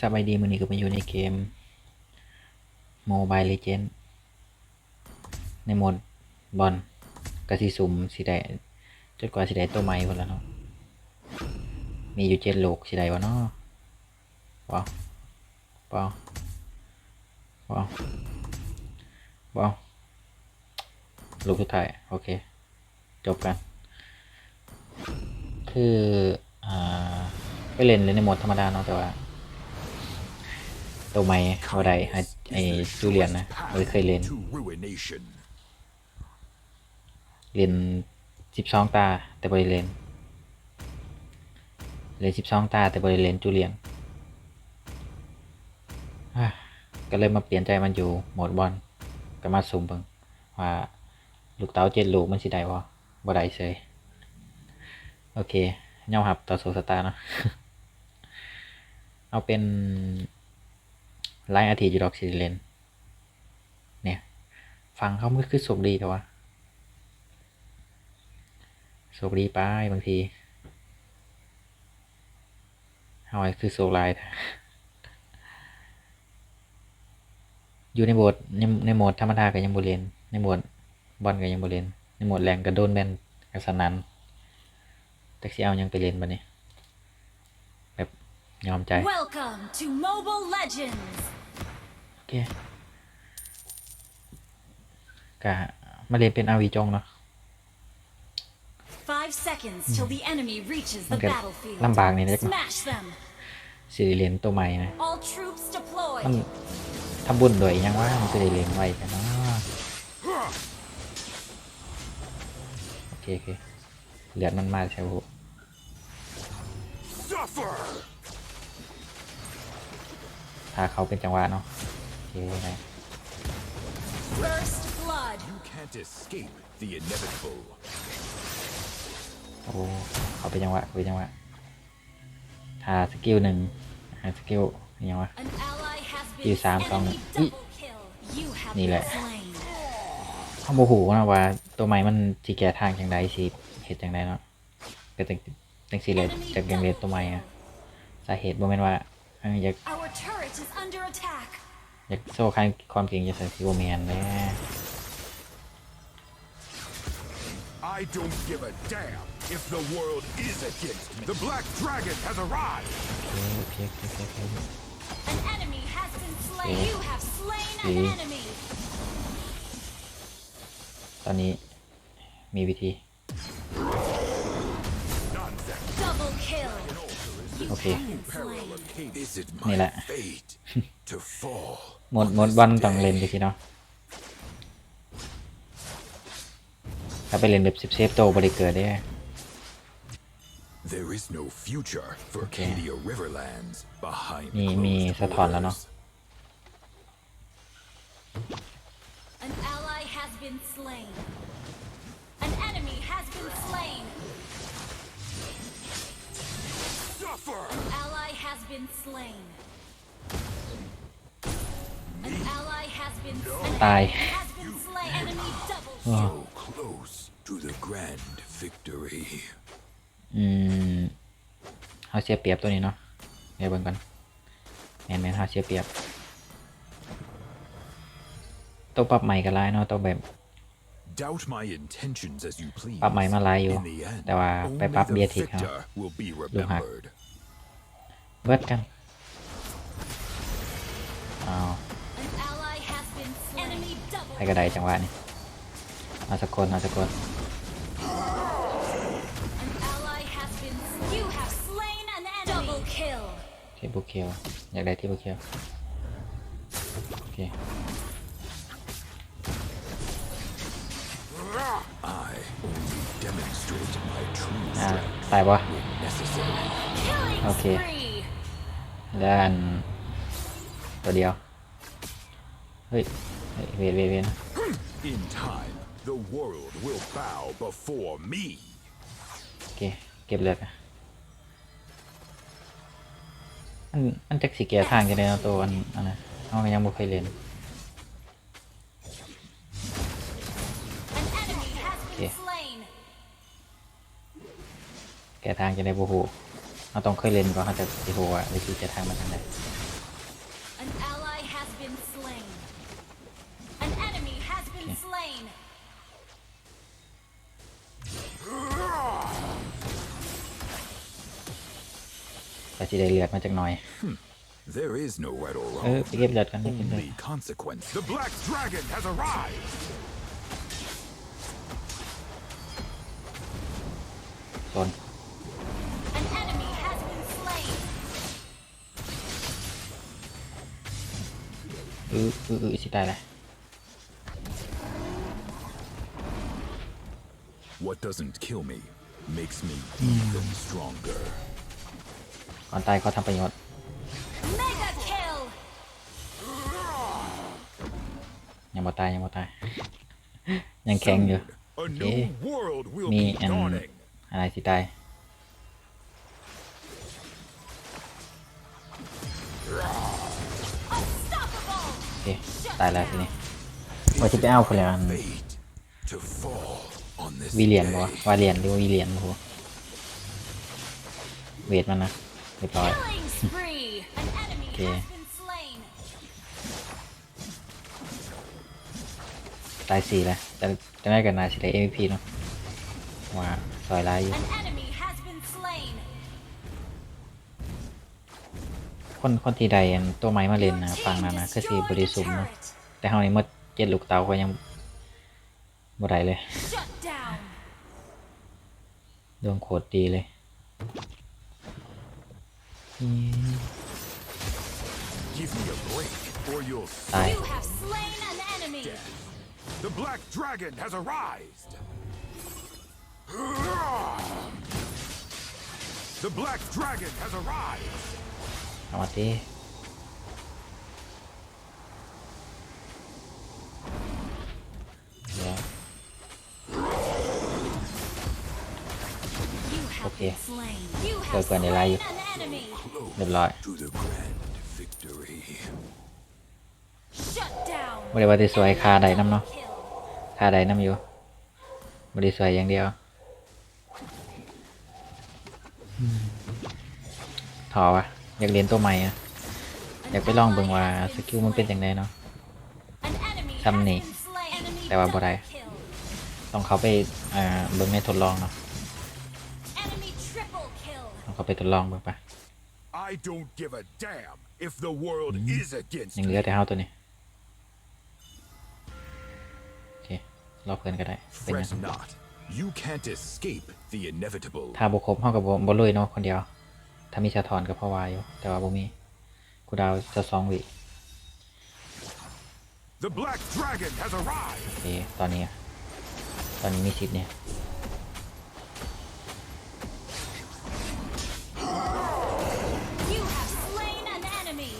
สบายดีมือนี้ก็มาอยู่ในเกม Mobile Legend ในโหมดบอลกระสีสุ่มสีได้จนกว่าสีได้ตัวใหม่คนแล้วเนาะมีอยู่เจ็ดโลกสีได้วะเนาะว้าวว้าวว้าวว้าวลูกสุดท้ายโอเค จบกัน คือ อ่าไปเล่นเลยในโหมดธรรมดาเนาะแต่ว่า ตัวใหม่เขาไดไอ้จูเลียนนะเอยเคยเล่นเล่นสิบสองตาแต่บริเลนเล่นสิบสองตาแต่บริเลนจูเลียนก็เลยมาเปลี่ยนใจมันอยู่โหมดบอลก็มาสุ่มเบิ่งว่าลูกเต๋าเจ็ดลูกมันสิได้บ่บ่ได้เฉยโอเคยอมรับต่อโซสตาร์เนาะเอาเป็น ไลน์อาทิตย์อยู่ดอกสิเลนเนี่ยฟังเขามันคือสุกดีแต่ว่าสุกดีไปบางทีเอาไว้คือโซกไลอยู่ในโหมดในในโหมดธรรมดาก็ยังบ่เรนในโหมดบอลก็ยังบ่เรนในโหมดแรงก็โดนแบนกระสนันแต่สิเอายังไปเล่นบัดนี้แบบยอมใจ Welcome to Mobile Legends! โอเคกะมาเรียนเป็นอาวีจงเนาะ Five seconds till the enemy reaches the Okay. battlefield. ลำบากนิดนึง Smash them! สิได้เรียนตัวใหม่นะ All troops deployed! มันทำบุญด้วยยังว่ามันจะได้เรียนไวกันเนาะโอเคโอเคเหลือดมันมาใช่ไหม Suffer! ถ้าเขาเป็นจังหวะเนาะโอ เคนะ First blood! You can't escape the inevitable. โอ้เขาเป็นจังหวะเป็นจังหวะถ้าสกิลหนึ่งหาสกิลยังวะ An ally has been ที่สามสอง enemy อุ๊ย double kill. You have นี่ been แหละ slain. เขาโมโหนะว่า ตัวใหม่มันจีแก่ทางจังไดสิเหตุจังไดเนาะก็จังจังสิเลยจากยังเรียนตัวใหม่อะสาเหตุบ่แม่นว่าเอ้ยอยาก Our turret is under attack. อยากโซ่คันความจริงจะใส่ซิโบแมนแน่ I don't give a damn if the world is against me. The Black Dragon has arrived! โอเคโอเคโอเคโอเค An enemy has been slain. Okay. You have slain an Okay. enemy. ตอนนี้มีวิธี You Okay. have been slain. Is it Này my lại. fate to fall? หมดหมดวันต้องเล่นไปสิเนาะถ้าไปเล่นแบบสิบเซฟโตบริเกิดได้ There is no future for Okay. Cadia Riverlands behind มีมี closed สะท้อนแล้วเนาะ doors. An ally has been slain. Suffer! Ally has been slain. An ally has been slain. ตาย Has been slain. Enemy double อ๋อ kill. So close to the grand victory. อืมเขาเสียเปรียบตัวนี้เนาะเดี๋ยวเบิ่งกันแมนแมนเขาเสียเปรียบตัวปรับใหม่ก็ร้ายเนาะตัวแบบ Doubt my intentions as you please. ปรับใหม่มาหลายอยู่ In the end, แต่ว่าไป only ปรับ the เบียร์ทิกครับ victor will be Được hả? remembered. vết căng. Ờ. Hay cái đây chẳng hạn này. Nó sẽ côn nó Triple kill. Nhạc đây triple kill. Ok. À, tài quá Ok. ด้ที่บุกเคียวโอเค I only demonstrate my true อ่า strength ตายปะ when necessary. Killing Okay. spree. แล้วอันตัวเดียว เฮ้ยเฮ้ยเวทเวทเวท In time, the world will bow before me. โอเค เก็บเลือดอะอันอันจักสีแก่ทางจะได้เนาะตัวอันอันนั้นเขาก็ยังบ่เคยเล่น An enemy has been Okay. slain. แก่ทางจะได้บ่ฮู้ เราต้องเคยเล่นก็เขาจะดีโหว่าวิธีจะทางมันทางไหนแต่ที่ได้เลือดมาจากหน่อยเออไปเก็บเลือดกันไปเก็บเลือดตอน อืออืออือสิตายเลย What doesn't kill me makes me even stronger. ก่อนตายเขาทำประโยชน์ Mega kill. ยังบ่ตายยังบ่ตาย ยังแข็งอยู่ A new world will Me be and- dawning. อะไรสิตาย เคตายแล้วทีนี้ว่าจะไปเอาคนแล้วอันวิเลียน day. บ่วาเลียนหรือว่าวีเลียนบ่รู้เวทมันนะเรียบร้อย Killing spree. An enemy Okay. has been slain. ตายสี่แล้วแต่จะได้กันนายสิได้ MVP เนาะว่าซอยร้ายอยู่ คนคนที่ใดอันตัวไม้มาเล่น Your นะ team ฟังนะนะคือสี destroyed บริ a สุมเนาะ turret. แต่เฮานี่หมดเจ็ดลูกเตาก็ยังบ่ได้เลย Shut down. ดวงโคตรดีเลยอืม Give me a break, or you'll ตาย You have slain an enemy. The Black Dragon has arrived! The Black Dragon has arrived! เสวัสทีโอเคเจอเกินในไลน์อยู่เรียบร้อยบริวารสวยคาใดน้ำเนาะคาใดน้ำอยู่บริสวยอย่างเดียวถอวะ อยากเรียนตัวใหม่อะอยากไปลองเบิ่งว่าสกิลมันเป็นจังไดเนาะ An enemy has ซ้ำนี่ been slain. Enemy แต่ว่าบ่ได้ double kill. ต้องเขาไปอ่าเบิ่งในทดลองเนาะ Enemy triple kill. ต้องเขาไปทดลองเบิ่งปะ I don't give a damn if the world is against ยังเห me. ลือแต่เฮาตัวนี้โอเครอเพื่อนก็ได้เป็นหยัง Fret not. You can't escape the inevitable. ถ้าบ่ครบเฮากับบ่บ่ลุยเนาะคนเดียว ถ้ามีสะท้อนก็พอวาอยู่แต่ว่าบ่มีกูดาวจะสองวิ The Black Dragon has arrived! โอเคตอนนี้อะตอนนี้มีสิทธิ์เนี่ย You have slain an enemy.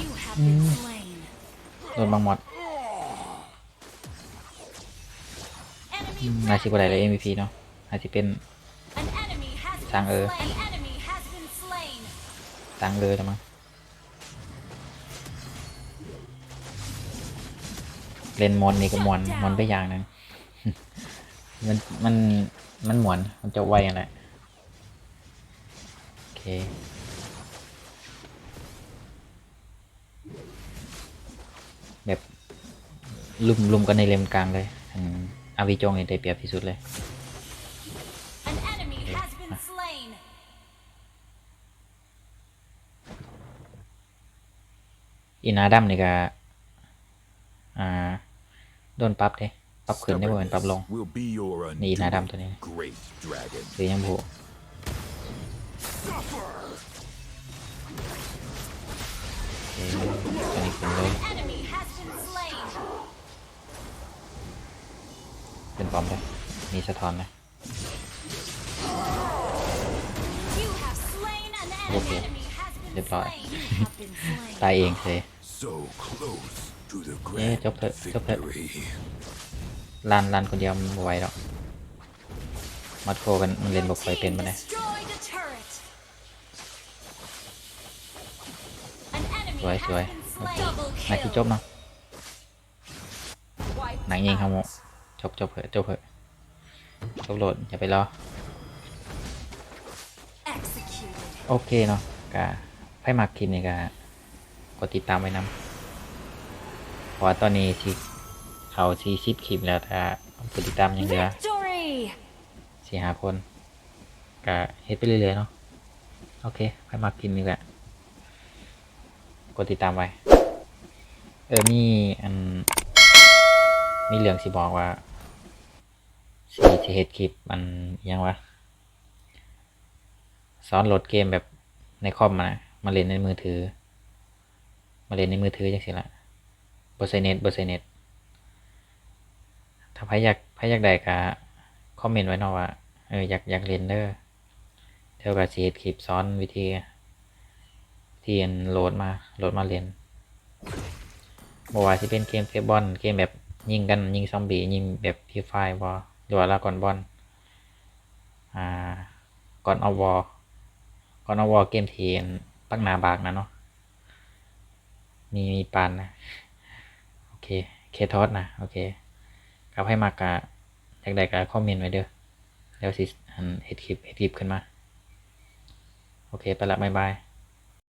You have been slain. โดนบางหมด Enemy น่าสิบ่ได้เลย MVP เนาะอาจสิเป็น An enemy has been Sang ơ. slain. An enemy has been slain. ตังเลยแล้วมั้งเล่นมอนนี่ก็มวนมวนไปอย่างหนึงมันมันมันหมวนมันจะไวอะไรโอเคแบบลุมลุมกันในเลมกลางเลย อืมอาวิจงนี่ได้เปรียบที่สุดเลย An enemy has been slain. อีนาดัมนี่ก็อ่าโดนปรับเด้ปรับขึ้นได้บ่เหมือนปรับลง will be your นี่หน้าดำ undoing, ตัวนี้ great dragon. หรือยังผู Suffer! โอเคตัวนี้ขึ้นเลย Enemy has been slain. เป็นปอมเลยมีสะท้อนเลย You have slain an enemy. Okay. Enemy has been เรียบร้อย slain. You have been slain. ตายเองเลย So close to the เอ๊ะ grand จบเถอะจบเถอะ victory. ลันลันคนเดียวมันบ่ไหวหรอกมัดโคกันมันเล่นบ่ค่อยเป็นมา Team เลย destroyed a turret. An enemy สวย has สวย been โอเค slain. Double นาที kill. จบเนาะ Wipe หนังยิงครับโม out. จบจบเถอะจบเถอะจบโหลดอย่าไปรอ Executed. โอเคเนาะกะไพ่มักคลิปนี่กะกดติดตามไว้นำเพราะว่าตอนนี้ที่เขาซีซิปคลิปแล้วถ้ากดติดตามยังเหลือ Victory. สี่หาคนกะเฮ็ดไปเรื่อยๆเนาะโอเคไปมากินดีกว่ากดติดตามไว้ เออมีอันมีเรื่องสิบอกว่า สิสิเฮ็ดคลิปมันยังวะสอนโหลดเกมแบบในคอมมานะมาเล่นในมือถือ มาเล่นในมือถือจังสิละบ่ใส่เน็ตบ่ใส่เน็ตถ้าใครอยากใครอยากได้ก็คอมเมนต์ไว้เนาะว่าเอออยากอยากเล่นเด้อเท่ากับสิเฮ็ดคลิปสอนวิธีที่อันโหลดมาโหลดมาเล่นบ่ว่าสิเป็นเกมเทบอลเกมแบบยิงกันยิงซอมบี้ยิงแบบฟรีไฟบ่ห รือว่าลาก่อนบอลอ่าก่อนอวอก่อนอวอเกมเที่อันปักหนาบากนะเนาะมีมีปานนะโอเคเคทอสนะโอเคครับให้มากะอยากได้กะคอมเมนต์ไว้เด้อแล้วสิเฮ็ดคลิปเฮ็ดคลิปขึ้นมา โอเค ไปละบายบาย